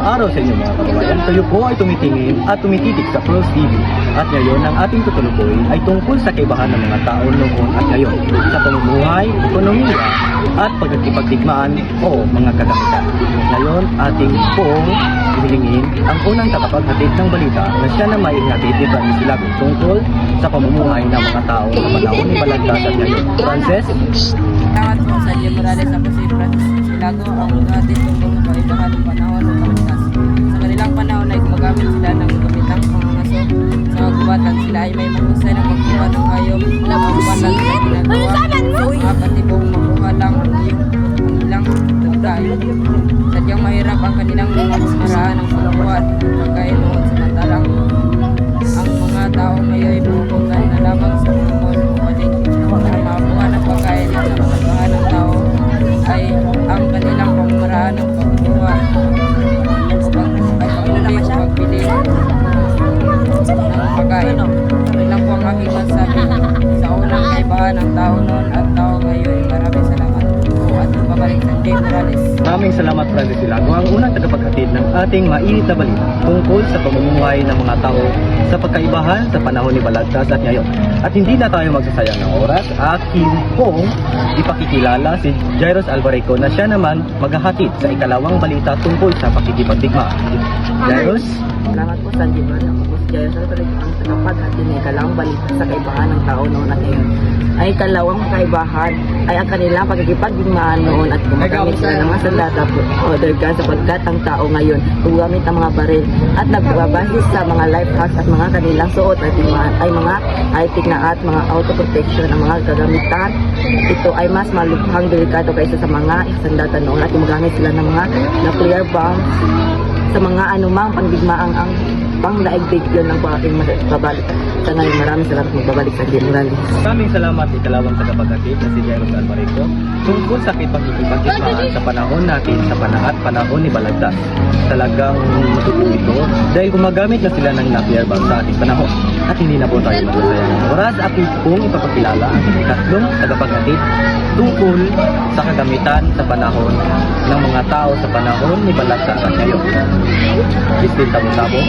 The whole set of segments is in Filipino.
Magandang araw sa inyo mga kababayan. Kayo po ay tumitingin at tumititik sa Pulse TV. At ngayon, ang ating tutuloy ay tungkol sa kaibahan ng mga tao noon at ngayon sa pamumuhay, ekonomiya, at pagkikipagdigmaan o mga kagamitan. Ngayon, ating pong hilingin ang unang takapaghatid ng balita na siya na maihatid ni Francis Silago tungkol sa pamumuhay ng mga tao sa panahon ni Balagtas at ngayon. Frances, Salamat po sa Jim Morales sa si Francis Silago ang ating tungkol sa kaibahan ng panahon ng Panginoon. Sa kanilang panahon ay gumagamit sila ng gamitang pangangaso sa kagubatan. Sila ay may mahusay na pagkuha ng hayop na pagkubalan sa ginagawa. Mga patibong makuha lang ang ilang tugay. Sadyang mahirap ang kanilang mga maraan ng pagkuha at pagkain noon samantalang ang mga tao ngayon ay pagbili ng pagkain. Yun lang po ang aking masabi sa unang kaibahan ng tao noon Jay Morales. Maraming salamat Francis Silago, ang unang tagapaghatid ng ating mainit na balita tungkol sa pamumuhay ng mga tao sa pagkaibahan sa panahon ni Balagtas at ngayon. At hindi na tayo magsasayang ng oras, akin pong ipakikilala si Jairus Alvareco na siya naman maghahatid sa ikalawang balita tungkol sa pakikipagdigma. Jairus, Salamat po sa Jay Morales. Ako po si Jay Morales ang tagapaghatid ng ikalawang balita sa kaibahan ng tao noon at ngayon. Ang ikalawang kaibahan ay ang kanilang pagkikipagdigmaan noon at gumagamit sila ng mga sandata o gun sapagkat ang tao ngayon gumagamit ng mga baril at nagbabasis sa mga life hacks at mga kanilang suot at mga, ay mga high-tech na at mga auto protection ang mga gagamitan. Ito ay mas malubhang delikado kaysa sa mga sandata noon at gumagamit sila ng mga nuclear bombs sa mga anumang pandigmaang ang pangdaigdig yun ang aking babalik. Sa ngayon, maraming salamat magbabalik sa General. maraming salamat ikalawang tagapaghatid na si Jairus Alvareco tungkol sa pakikipagdigmaan sa panahon natin sa panahat panahon ni Balagtas. Talagang matutulog ito dahil gumagamit na sila ng bomb sa ating panahon. At hindi na po tayo magsasayang ng oras at kung ipapakilala ang ikatlong tagapaghatid tungkol sa kagamitan sa panahon ng mga tao sa panahon ni Balagtas at ngayon. Christine Tabo-Tabo,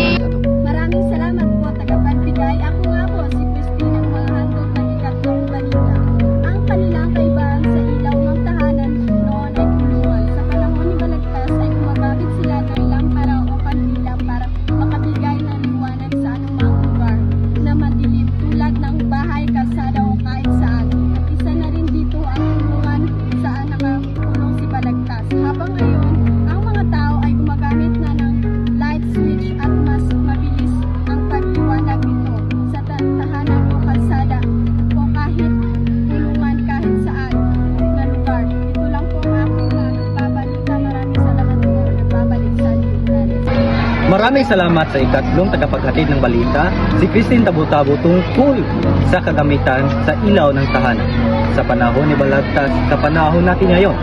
Maraming salamat sa ikatlong tagapaghatid ng balita, si Christine Tabo-Tabo tungkol sa kagamitan sa ilaw ng tahanan. Sa panahon ni Balagtas, sa panahon natin ngayon,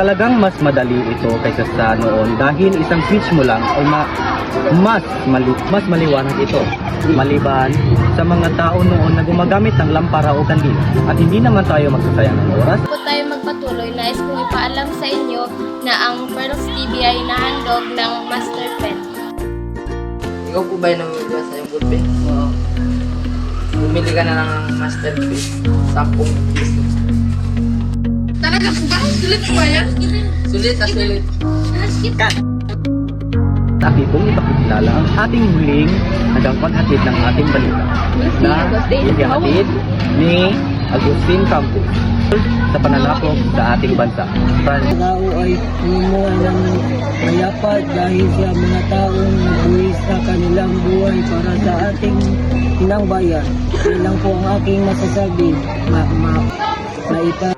talagang mas madali ito kaysa sa noon dahil isang switch mo lang ay ma mas, mali mas maliwanag ito. Maliban sa mga tao noon na gumagamit ng lampara o kandila. At hindi naman tayo magsasayang ng oras po tayo magpatuloy, nais kong ipaalam sa inyo na ang Pearls TV ay nahandog ng Master Pen. Ikaw po ba yung namimili sa yung ballpen? Oo. Bumili ka na ng masterpiece. Sampung piso. Talaga po ba? Sulit po yan? Sulit na sulit. Atin pong ipakikilala ang ating huling nagpaghatid ng ating balita na ihahatid ni Agustin Campos sa pananakop sa ating bansa. Fran tao ay namumuhay ng mayapat dahil sa mga taong buwis sa kanilang buhay para sa ating inang bayan. Yan lang po ang aking masasabi. Ma, ma, maita.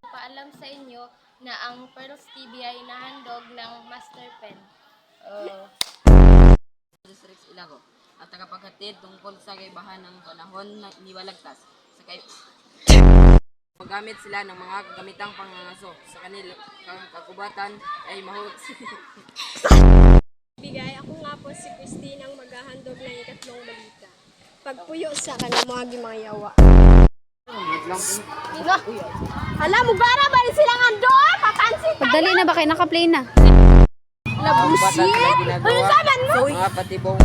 Paalam sa inyo na ang Pearls TV ay nahandog ng Master Pen. Uh, Rex Ilago at tagapaghatid tungkol sa kaibahan ng panahon na niwalagtas sa kay Magamit sila ng mga kagamitang pangangaso sa kanilang kagubatan ay mahus Bigay ako nga po si Christine ang maghahandog ng ikatlong balita. Pagpuyo sa kanyang mga gimayawa. Alam mo, gara ba rin silang ando? Papansin tayo! Dali na ba kayo naka-play na? Labusit? Ano saman mo? Mga patibong